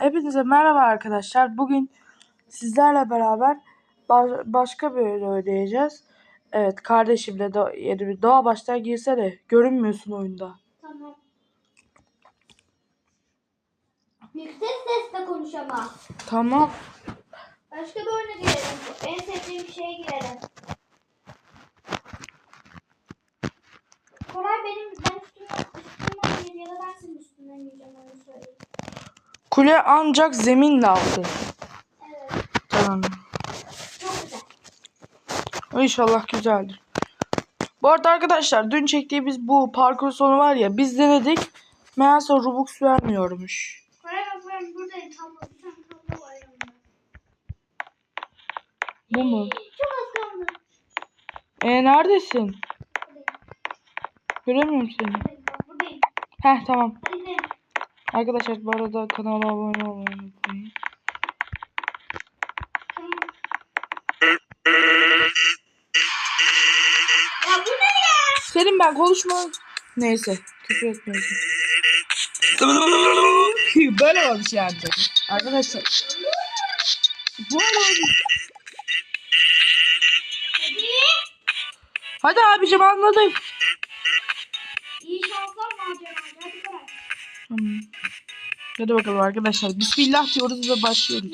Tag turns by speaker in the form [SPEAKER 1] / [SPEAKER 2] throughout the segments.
[SPEAKER 1] Hepinize merhaba arkadaşlar. Bugün sizlerle beraber ba- başka bir oyun oynayacağız. Evet kardeşimle de yeni bir doğa baştan girse de görünmüyorsun oyunda.
[SPEAKER 2] Tamam. Yüksek sesle konuş ama.
[SPEAKER 1] Tamam.
[SPEAKER 2] Başka bir oyuna girelim. En sevdiğim bir şeye girelim. Koray benim ben üstümden değil ya da ben senin üstünden gireceğim onu söyleyeyim.
[SPEAKER 1] Kule ancak zeminle altı.
[SPEAKER 2] Evet.
[SPEAKER 1] Tamam.
[SPEAKER 2] Güzel.
[SPEAKER 1] İnşallah güzeldir. Bu arada arkadaşlar dün çektiğimiz bu parkur sonu var ya biz denedik. Meğerse Robux vermiyormuş. Bu mu?
[SPEAKER 2] Çok.
[SPEAKER 1] E neredesin? Göremiyorum seni.
[SPEAKER 2] Buradayım.
[SPEAKER 1] Heh tamam. Arkadaşlar bu arada kanala abone olmayı unutmayın. Senin ben konuşma. Neyse. Küfür etmiyorsun. Böyle olmuş yani. Arkadaşlar. Bu arada-.
[SPEAKER 2] Hadi
[SPEAKER 1] abicim anladık.
[SPEAKER 2] Hadi
[SPEAKER 1] bakalım arkadaşlar. Bismillah diyoruz ve başlıyoruz.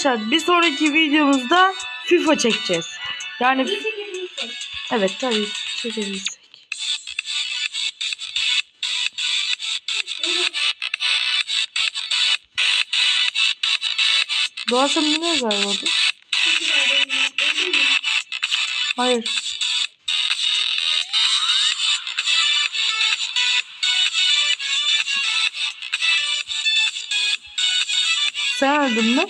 [SPEAKER 1] Arkadaşlar bir sonraki videomuzda FIFA çekeceğiz. Yani evet tabii çekebilirsek.
[SPEAKER 2] Evet.
[SPEAKER 1] Doğa sen ne yazar orada? Hayır. Sen öldün mü?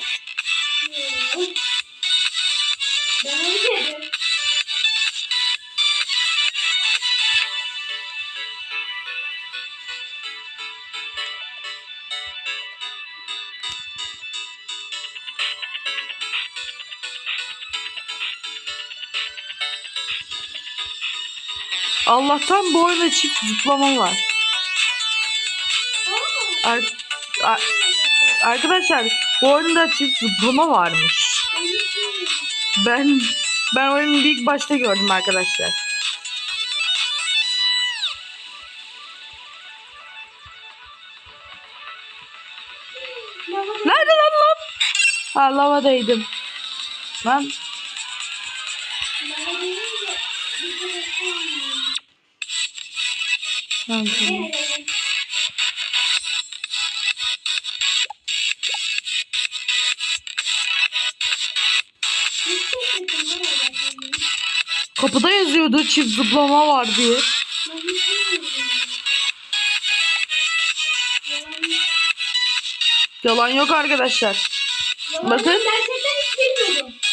[SPEAKER 1] Allah'tan bu oyunda çift zıplama var. Ar- ar- arkadaşlar bu oyunda çift zıplama varmış.
[SPEAKER 2] ben.
[SPEAKER 1] Ben oyunu ilk başta gördüm arkadaşlar. Nerede lan lan? Ha lavadaydım. Lan Tamam. Kapıda yazıyordu çift zıplama var diye.
[SPEAKER 2] Yalan
[SPEAKER 1] yok arkadaşlar.
[SPEAKER 2] Yalan
[SPEAKER 1] Bakın.
[SPEAKER 2] Gerçekten hiç bilmiyordum.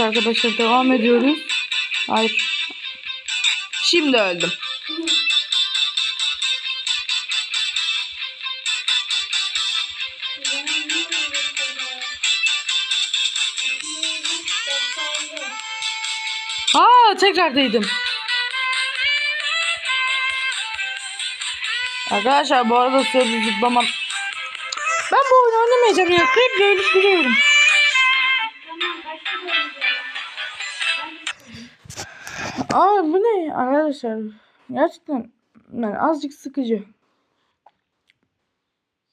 [SPEAKER 1] Arkadaşlar devam ediyoruz. Hayır. Şimdi öldüm. Aa tekrar değdim. Arkadaşlar bu arada sürekli zıplamam. Ben bu oyunu oynamayacağım ya. Sürekli ölüp duruyorum. Aa bu ne arkadaşlar? Gerçekten yani azıcık sıkıcı.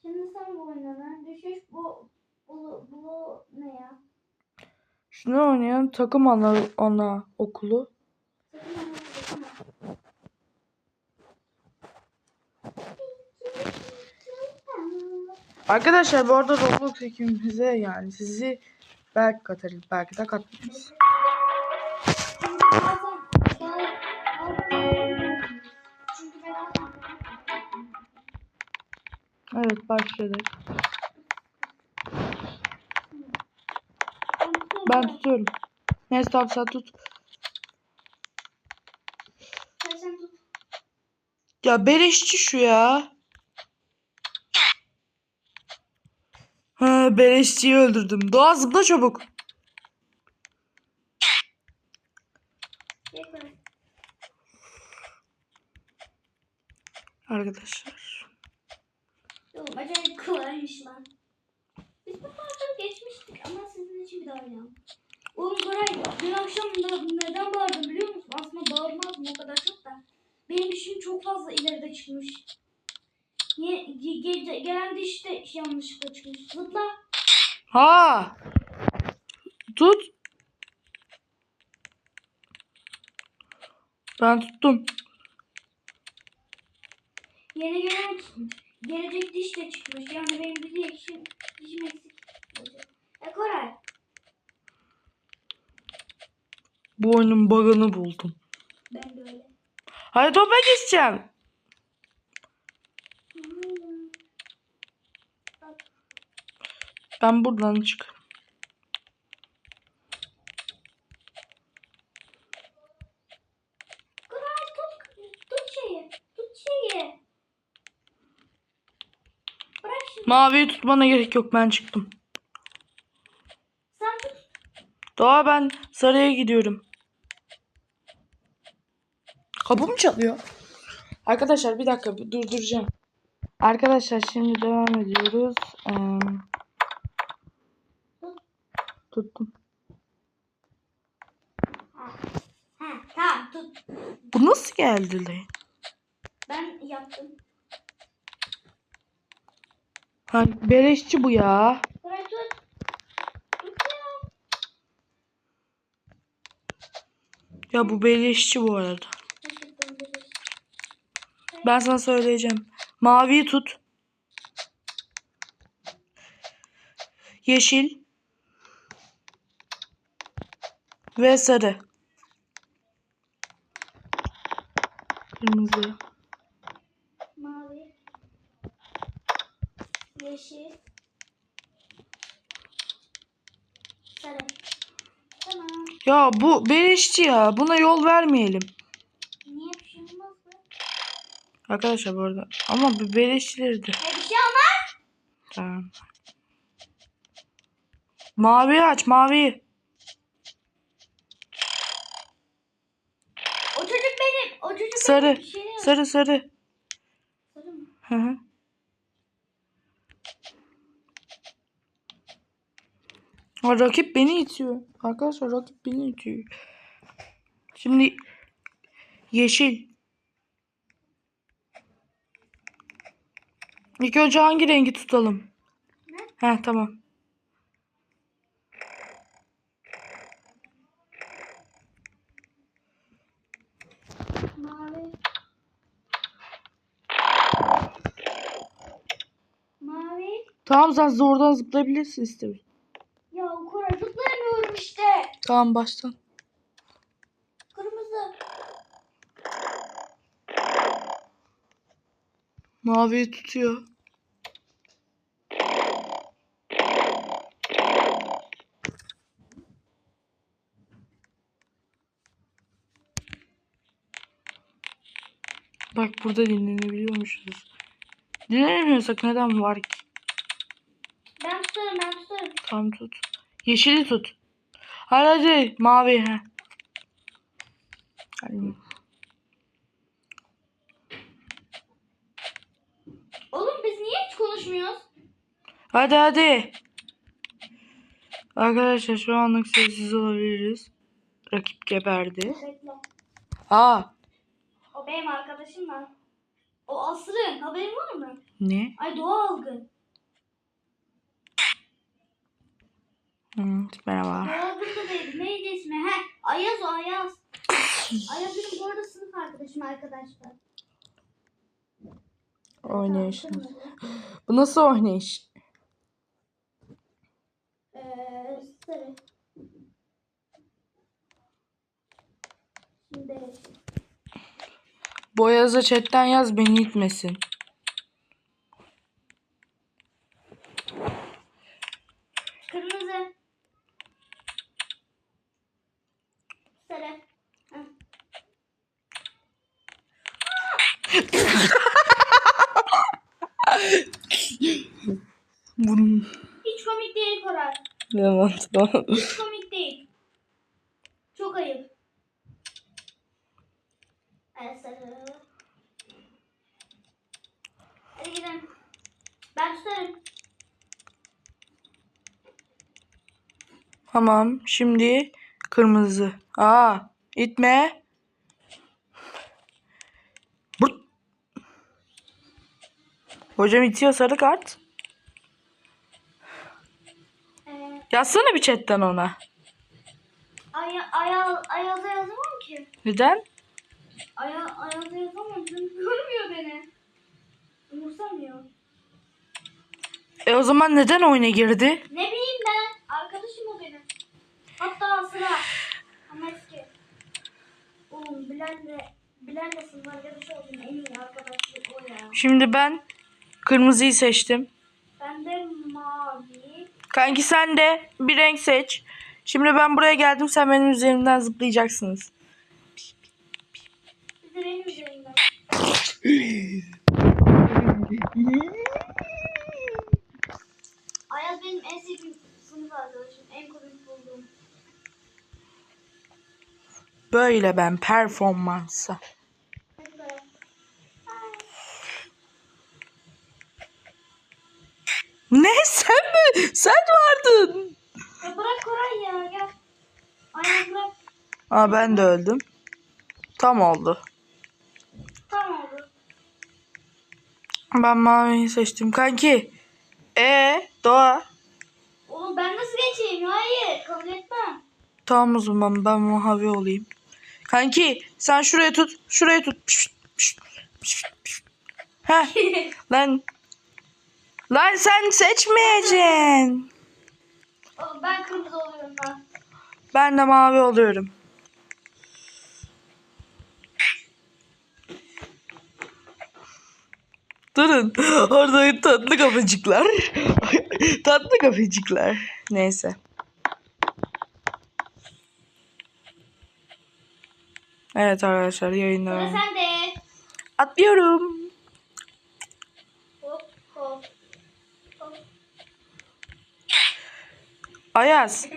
[SPEAKER 2] Şimdi sen bu oynadın. Düşüş bu, bu, bu ne ya?
[SPEAKER 1] Şunu oynayan takım ana, ana okulu. Arkadaşlar bu arada Roblox ekibimize yani sizi belki katarız belki de katmayız. Evet başladık.
[SPEAKER 2] Ben tutuyorum.
[SPEAKER 1] Neyse tamam sen tut. Ya beleşçi şu ya. Ha beleşçiyi öldürdüm. Doğa zıpla çabuk. Arkadaşlar.
[SPEAKER 2] Acayip kolaymış lan. Biz bu parçayı geçmiştik ama sizin için bir daha oynayalım. Oğlum Koray dün akşam da neden bağırdım biliyor musun? Aslında bağırmazdım o kadar çok da. Benim dişim çok fazla ileride çıkmış. Ye, ge- ge- gelen diş de yanlışlıkla çıkmış. Zıpla.
[SPEAKER 1] Ha. Tut. Ben tuttum.
[SPEAKER 2] Yeni gelen gelecek diş de çıkmış. Yani benim bir dişim, dişim eksik olacak. E Koray.
[SPEAKER 1] Bu oyunun bug'ını buldum.
[SPEAKER 2] Ben de öyle.
[SPEAKER 1] Hadi topa geçeceğim. Ben buradan çık.
[SPEAKER 2] Koray tut, tut şeyi. Tut şeyi. Bırak şimdi.
[SPEAKER 1] Maviyi tutmana gerek yok ben çıktım.
[SPEAKER 2] Sen tut.
[SPEAKER 1] Doğa ben sarıya gidiyorum. Kapı mı çalıyor? Arkadaşlar bir dakika bir durduracağım. Arkadaşlar şimdi devam ediyoruz. Ee, tuttum.
[SPEAKER 2] Ha. Ha, tamam tut.
[SPEAKER 1] Bu nasıl geldi lan?
[SPEAKER 2] Ben yaptım.
[SPEAKER 1] Ha, beleşçi bu ya.
[SPEAKER 2] Ya.
[SPEAKER 1] Bu beleşçi bu arada. Ben sana söyleyeceğim. Maviyi tut. Yeşil. Ve sarı. Kırmızı.
[SPEAKER 2] Mavi. Yeşil. Sarı. Tamam.
[SPEAKER 1] Ya bu beleşçi ya. Buna yol vermeyelim.
[SPEAKER 2] Niye bir şey olmaz mı?
[SPEAKER 1] Arkadaşlar bu arada. Ama bu beleşçilerdi.
[SPEAKER 2] Ya bir şey olmaz.
[SPEAKER 1] Tamam. Mavi aç mavi.
[SPEAKER 2] O çocuk benim. O çocuk
[SPEAKER 1] Sarı.
[SPEAKER 2] benim. Bir şey yok.
[SPEAKER 1] Sarı sarı.
[SPEAKER 2] Sarı mı?
[SPEAKER 1] Hı hı. Ha, rakip beni itiyor. Arkadaşlar rakip beni itiyor. Şimdi yeşil. İlk önce hangi rengi tutalım?
[SPEAKER 2] Ne?
[SPEAKER 1] He tamam.
[SPEAKER 2] Mavi. Mavi.
[SPEAKER 1] Tamam sen zordan zıplayabilirsin istedim.
[SPEAKER 2] Ya Koray zıplayamıyorum işte.
[SPEAKER 1] Tamam baştan.
[SPEAKER 2] Kırmızı.
[SPEAKER 1] Maviyi tutuyor. Bak burada dinlenebiliyormuşuz. Dinlenemiyorsak neden var ki?
[SPEAKER 2] Ben tutarım ben tutarım.
[SPEAKER 1] Tamam tut. Yeşili tut. Hadi hadi mavi he. Hadi.
[SPEAKER 2] konuşmuyoruz?
[SPEAKER 1] Hadi hadi. Arkadaşlar şu anlık sessiz olabiliriz. Rakip geberdi. Aa
[SPEAKER 2] O benim arkadaşım lan. O Asrın. Haberin var mı?
[SPEAKER 1] ne?
[SPEAKER 2] Ay doğa algı.
[SPEAKER 1] Hı, merhaba.
[SPEAKER 2] Doğa algı da değil. Neydi ismi? He. Ayaz o Ayaz. Ayaz benim bu arada sınıf arkadaşım arkadaşlar.
[SPEAKER 1] Oynayış. Bu nasıl oynayış?
[SPEAKER 2] Eee sarı. Şimdi
[SPEAKER 1] Boyaza chatten yaz beni itmesin.
[SPEAKER 2] kırmızı. Sarı. Hı.
[SPEAKER 1] Bunun
[SPEAKER 2] Hiç komik değil Koray.
[SPEAKER 1] ne mantığı?
[SPEAKER 2] Hiç komik değil. Çok ayıp. Hadi gidelim. Ben tutarım.
[SPEAKER 1] Tamam. Şimdi kırmızı. Aa, itme. Hocam itiyor sarı kart.
[SPEAKER 2] Ee,
[SPEAKER 1] Yazsana bir chatten ona.
[SPEAKER 2] aya, aya, Ayaz'a yazamam ki.
[SPEAKER 1] Neden?
[SPEAKER 2] Aya, Ayaz'a yazamam. Çünkü görmüyor beni. Umursamıyor.
[SPEAKER 1] E o zaman neden oyuna girdi?
[SPEAKER 2] Ne bileyim ben. Arkadaşım o benim. Hatta sıra. Ama eski. Oğlum Bilal'le Bilal'le sınıf arkadaşı oldum. En iyi arkadaşlık o ya.
[SPEAKER 1] Şimdi ben kırmızıyı seçtim.
[SPEAKER 2] Ben de mavi.
[SPEAKER 1] Kanki sen de bir renk seç. Şimdi ben buraya geldim sen benim üzerimden zıplayacaksınız.
[SPEAKER 2] Benim üzerimden. Ayaz benim en sevdiğim sınıf arkadaşım. En komik bulduğum.
[SPEAKER 1] Böyle ben performansa. Ne sen mi? Sen vardın.
[SPEAKER 2] Ya bırak Koray ya gel. Ayaz bırak.
[SPEAKER 1] Aa ben de öldüm. Tam oldu.
[SPEAKER 2] Tamam oldu.
[SPEAKER 1] Ben maviyi seçtim. Kanki. E Doğa.
[SPEAKER 2] Oğlum ben nasıl geçeyim? Hayır kabul etmem.
[SPEAKER 1] Tamam o zaman ben mavi olayım. Kanki sen şuraya tut. Şuraya tut. Pişt, pişt, pişt, pişt. Heh. Lan. Lan sen seçmeyeceksin.
[SPEAKER 2] Ben kırmızı oluyorum ben.
[SPEAKER 1] Ben de mavi oluyorum. Durun. Orada tatlı kafacıklar. tatlı kafacıklar. Neyse. Evet arkadaşlar
[SPEAKER 2] sende.
[SPEAKER 1] atlıyorum. Ayaz.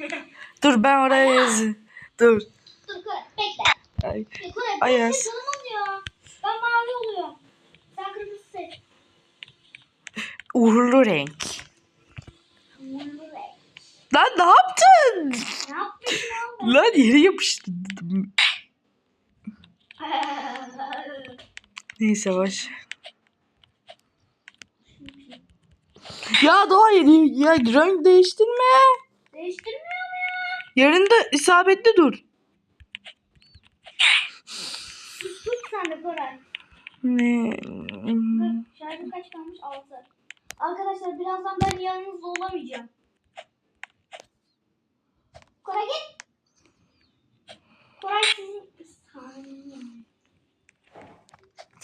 [SPEAKER 1] Dur ben oraya yazayım. Dur.
[SPEAKER 2] Dur bekle.
[SPEAKER 1] Ay. Ayaz.
[SPEAKER 2] ben mavi oluyorum. Sen kırmızı seç.
[SPEAKER 1] Uğurlu renk.
[SPEAKER 2] Uğurlu renk.
[SPEAKER 1] Lan ne yaptın?
[SPEAKER 2] Ne yapmışsın oğlum?
[SPEAKER 1] Lan yere yapıştırdım. Neyse boş. Ya Doğa. Ya renk değiştirme.
[SPEAKER 2] Değiştirmiyor mu ya?
[SPEAKER 1] Yarın da isabetli dur.
[SPEAKER 2] Tut sen de Koray.
[SPEAKER 1] Ne?
[SPEAKER 2] Dur, Şarjım kaç kalmış? 6. Arkadaşlar birazdan ben yanınızda olamayacağım. Koray git. Koray sizin...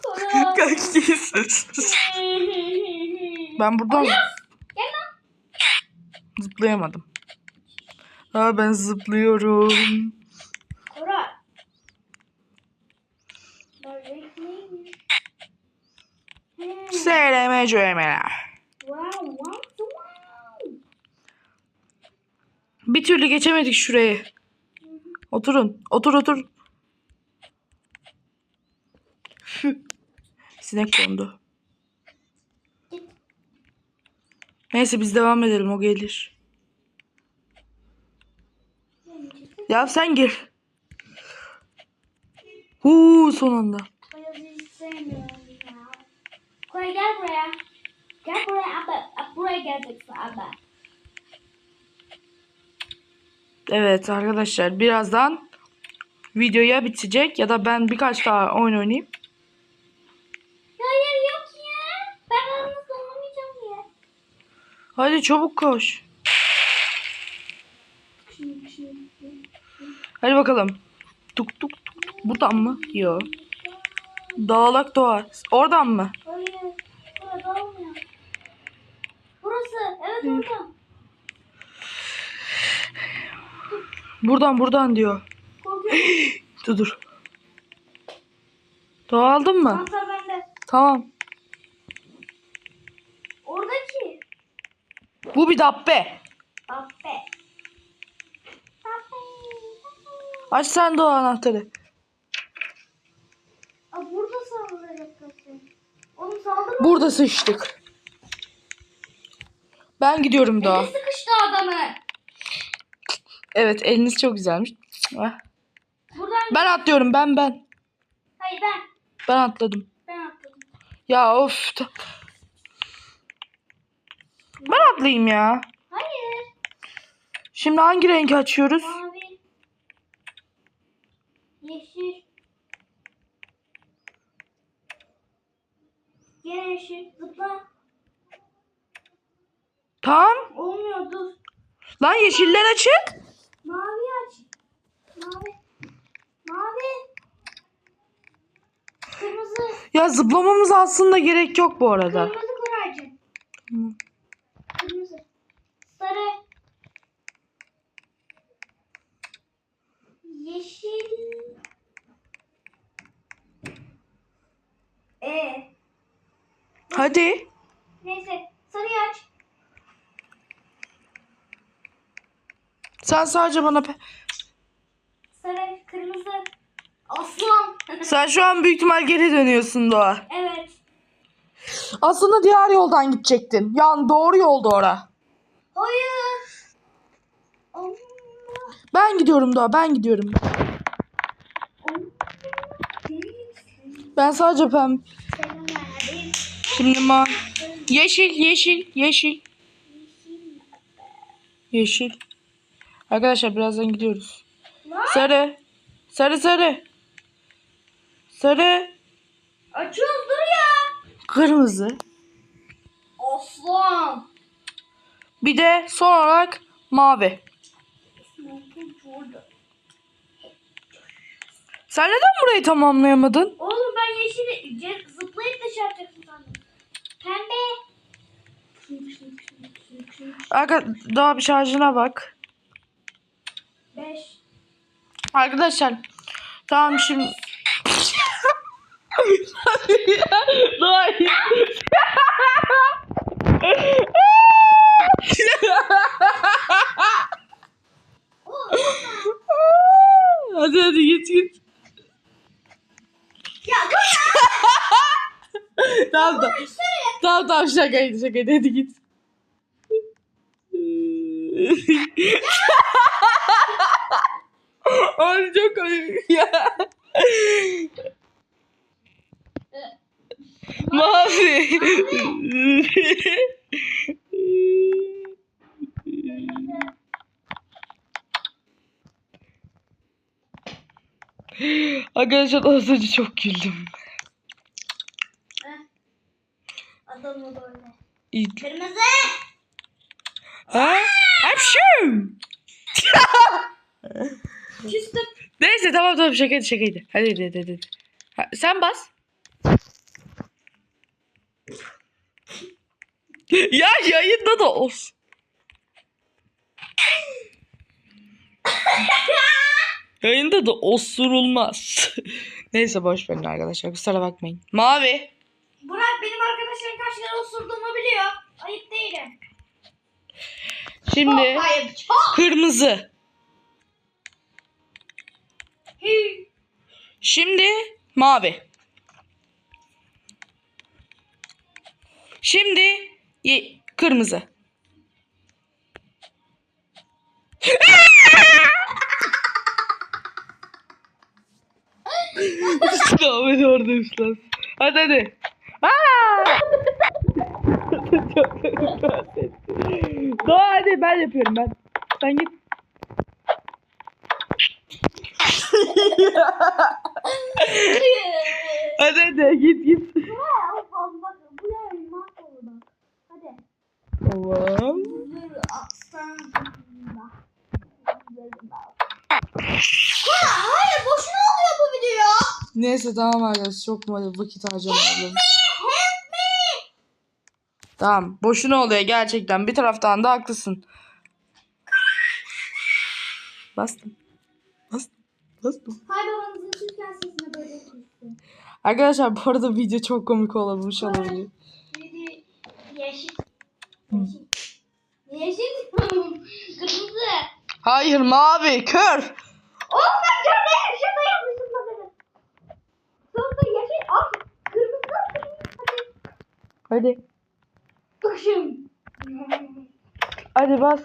[SPEAKER 2] Koray.
[SPEAKER 1] Kaçtıyız. Ben buradan
[SPEAKER 2] lan.
[SPEAKER 1] zıplayamadım. Aa ben zıplıyorum.
[SPEAKER 2] Koray. Hmm. Wow, wow, wow.
[SPEAKER 1] Bir türlü geçemedik şurayı. Oturun. Otur otur. Sinek kondu. Neyse biz devam edelim o gelir. Ya sen gir. Huu son anda.
[SPEAKER 2] Koray gel buraya. Gel buraya. Abi, Buraya geleceksin abi.
[SPEAKER 1] Evet arkadaşlar birazdan videoya bitecek ya da ben birkaç daha oyun oynayayım.
[SPEAKER 2] Hayır yok ya. Ben aranızda oynamayacağım ya.
[SPEAKER 1] Hadi çabuk koş. Hadi bakalım. Tuk tuk tuk. Buradan mı? Yok. Dağlak doğa. Oradan mı?
[SPEAKER 2] Hayır. Burada olmuyor. Burası. Evet orada.
[SPEAKER 1] Buradan buradan diyor. Dur dur. Doğa aldın mı?
[SPEAKER 2] Bende.
[SPEAKER 1] Tamam.
[SPEAKER 2] Oradaki.
[SPEAKER 1] Bu bir dabbe.
[SPEAKER 2] Afe.
[SPEAKER 1] Aç sen doğa anahtarı.
[SPEAKER 2] Aa, burada saldıracak kası. Oğlum saldırma.
[SPEAKER 1] Burada sıçtık. Ben gidiyorum doğa.
[SPEAKER 2] Eli sıkıştı adamı.
[SPEAKER 1] Evet eliniz çok güzelmiş. Ah.
[SPEAKER 2] Buradan.
[SPEAKER 1] Ben atlıyorum ben ben.
[SPEAKER 2] Hayır ben.
[SPEAKER 1] Ben atladım.
[SPEAKER 2] Ben atladım.
[SPEAKER 1] Ya of. ta- Ben atlayayım ya.
[SPEAKER 2] Hayır.
[SPEAKER 1] Şimdi hangi renk açıyoruz?
[SPEAKER 2] Mavi. Yeşil. Yeşil. Zıpla.
[SPEAKER 1] Tamam.
[SPEAKER 2] Olmuyor dur.
[SPEAKER 1] Lan yeşiller açık.
[SPEAKER 2] Mavi aç. Mavi. Mavi. Kırmızı.
[SPEAKER 1] Ya zıplamamız aslında gerek yok bu arada.
[SPEAKER 2] Kırmızı kuracı.
[SPEAKER 1] Tamam.
[SPEAKER 2] Kırmızı. Sarı. Yeşil. E.
[SPEAKER 1] Hadi.
[SPEAKER 2] Neyse. Sarıyı aç.
[SPEAKER 1] Sen sadece bana... pe-
[SPEAKER 2] Sarı. Kırmızı. Aslan.
[SPEAKER 1] Sen şu an büyük ihtimal geri dönüyorsun Doğa.
[SPEAKER 2] evet.
[SPEAKER 1] Aslında diğer yoldan gidecektin. Yani doğru yolda ora.
[SPEAKER 2] Hayır. Allah.
[SPEAKER 1] Ben gidiyorum Doğa ben gidiyorum.
[SPEAKER 2] Allah.
[SPEAKER 1] Ben sadece pem. Şimdi ma... Yeşil yeşil yeşil. Yeşil. Arkadaşlar birazdan gidiyoruz. Sarı. Sarı sarı. Sarı.
[SPEAKER 2] Açıyoruz dur ya.
[SPEAKER 1] Kırmızı.
[SPEAKER 2] Aslan.
[SPEAKER 1] Bir de son olarak mavi. Sen neden burayı tamamlayamadın?
[SPEAKER 2] Oğlum ben yeşili zıplayıp da sandım. Pembe.
[SPEAKER 1] Arka, daha bir şarjına bak.
[SPEAKER 2] Beş.
[SPEAKER 1] Arkadaşlar. Tamam şimdi. İyi. hadi hadi git git.
[SPEAKER 2] Ya.
[SPEAKER 1] tamam tamam. Tamam tamam şakaydı şakaydı hadi git. Ay çok komik ya. Mavi. Arkadaşlar az önce çok güldüm.
[SPEAKER 2] Adamı
[SPEAKER 1] İyi.
[SPEAKER 2] Kırmızı.
[SPEAKER 1] Ha? Hapşu.
[SPEAKER 2] Küstüm.
[SPEAKER 1] Neyse tamam tamam şakaydı şakaydı. Hadi hadi hadi. hadi. Ha, sen bas. ya yayında da olsun. yayında da osurulmaz. Neyse boş verin arkadaşlar kusura bakmayın. Mavi.
[SPEAKER 2] Burak benim arkadaşlarım kaç kere osurduğumu biliyor. Ayıp değilim.
[SPEAKER 1] Şimdi oh, Çok
[SPEAKER 2] ayıp. Çok.
[SPEAKER 1] Oh!
[SPEAKER 2] kırmızı.
[SPEAKER 1] Şimdi mavi. Şimdi ye- kırmızı. Tamam hadi orada üstlen. Hadi hadi. Çok bahsettim. Doğa hadi ben yapıyorum ben. Sen git. Hadi hadi git git. Tamam.
[SPEAKER 2] Ha, hayır boşuna oluyor bu video.
[SPEAKER 1] Neyse tamam arkadaşlar çok vakit harcamayalım. Tamam boşuna oluyor gerçekten bir taraftan da haklısın. Bastım. Bastım. Bastım.
[SPEAKER 2] Hay babanızın sesine böyle.
[SPEAKER 1] Arkadaşlar bu arada video çok komik olmuş olabilir.
[SPEAKER 2] Yeşil. Yeşil. Kırmızı.
[SPEAKER 1] Hayır mavi kör.
[SPEAKER 2] Oğlum ben yaşımda yapmışım bakalım. Sonra yeşil. Ay kırmızı. Hadi.
[SPEAKER 1] Hadi.
[SPEAKER 2] Kışım.
[SPEAKER 1] Hadi bas.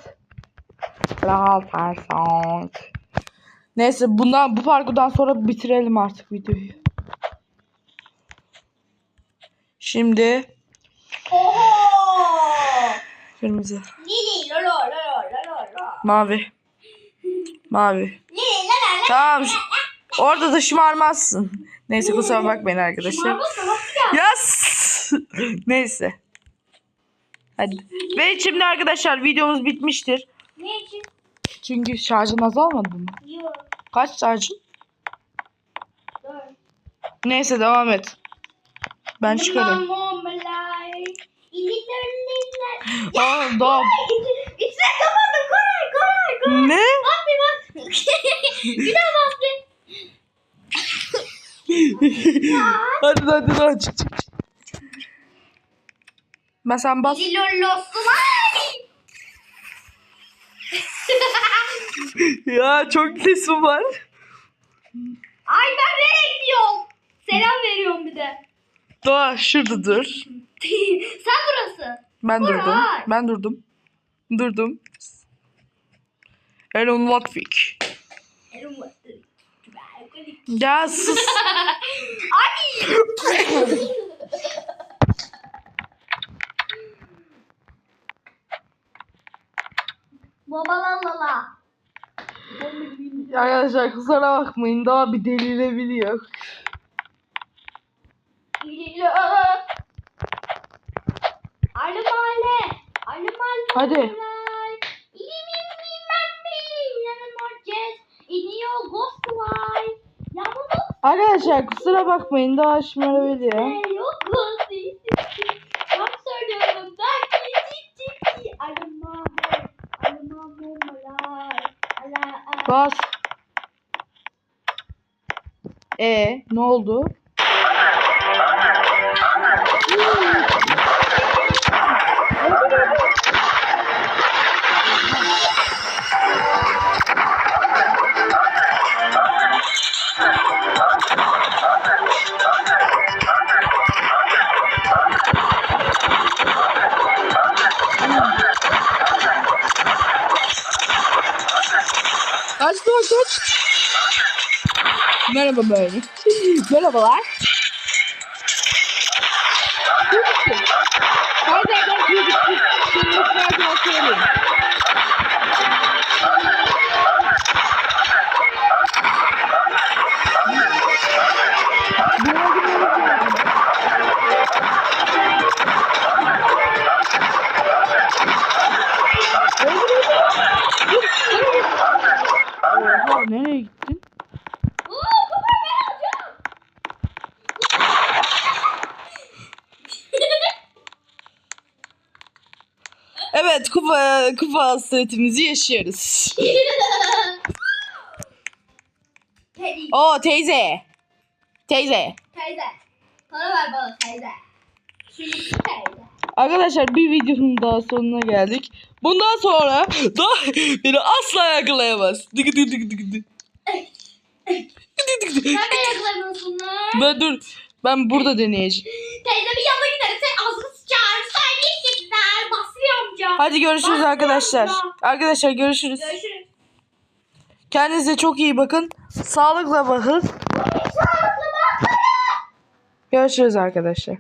[SPEAKER 1] Brawl Stars. Neyse bundan bu parkurdan sonra bitirelim artık videoyu. Şimdi
[SPEAKER 2] Oho.
[SPEAKER 1] kırmızı, mavi, mavi. Tamam. Orada da şımarmazsın. Neyse kusura bakmayın arkadaşlar.
[SPEAKER 2] Marmut nasıl ya?
[SPEAKER 1] Yes. Neyse. Hadi. Ve şimdi arkadaşlar videomuz bitmiştir.
[SPEAKER 2] Ne için?
[SPEAKER 1] Çünkü şarjın azalmadı mı?
[SPEAKER 2] Yok.
[SPEAKER 1] Kaç şarjın?
[SPEAKER 2] Dur.
[SPEAKER 1] Neyse devam et. Ben çıkarım. Aa, daha...
[SPEAKER 2] İçine kapattım Koray Koray Koray.
[SPEAKER 1] Ne?
[SPEAKER 2] Bak bir bir daha bak bir.
[SPEAKER 1] hadi hadi hadi çık. çık. Ben sen bas. Ya çok sesim var.
[SPEAKER 2] Ay ben nereye gidiyorum? Selam veriyorum bir de.
[SPEAKER 1] Doğa şurada dur.
[SPEAKER 2] Sen burası.
[SPEAKER 1] Ben
[SPEAKER 2] Koray.
[SPEAKER 1] durdum. Ben durdum. Durdum. Elon Latvik. Ya sus.
[SPEAKER 2] Ay. Babalalala.
[SPEAKER 1] Arkadaşlar kusura bakmayın daha bir delirebiliyor.
[SPEAKER 2] Lilo. Alo mahalle. Alo mahalle.
[SPEAKER 1] Hadi. Arkadaşlar kusura bakmayın daha şımarabiliyor. Bas. E ne oldu? Kaç. Merhaba böyle. Merhabalar. Hadi hadi çocuk. Şimdi ben söyleyeyim. Oha Evet kupa kupa hasretimizi yaşıyoruz.
[SPEAKER 2] Teddy.
[SPEAKER 1] Oo teyze. Teyze.
[SPEAKER 2] Teyze. Para ver bana teyze. Şimdi teyze.
[SPEAKER 1] Arkadaşlar bir videonun daha sonuna geldik. Bundan sonra da beni asla yakalayamaz. Dıgı dıgı.
[SPEAKER 2] Sen beni yakalamıyorsunlar.
[SPEAKER 1] Ben dur. Ben burada deneyeceğim.
[SPEAKER 2] Teyzemin yanına giderim. Sen ağzını amca.
[SPEAKER 1] Hadi görüşürüz arkadaşlar. Arkadaşlar görüşürüz.
[SPEAKER 2] Görüşürüz.
[SPEAKER 1] Kendinize çok iyi bakın. Sağlıkla
[SPEAKER 2] bakın.
[SPEAKER 1] Görüşürüz arkadaşlar.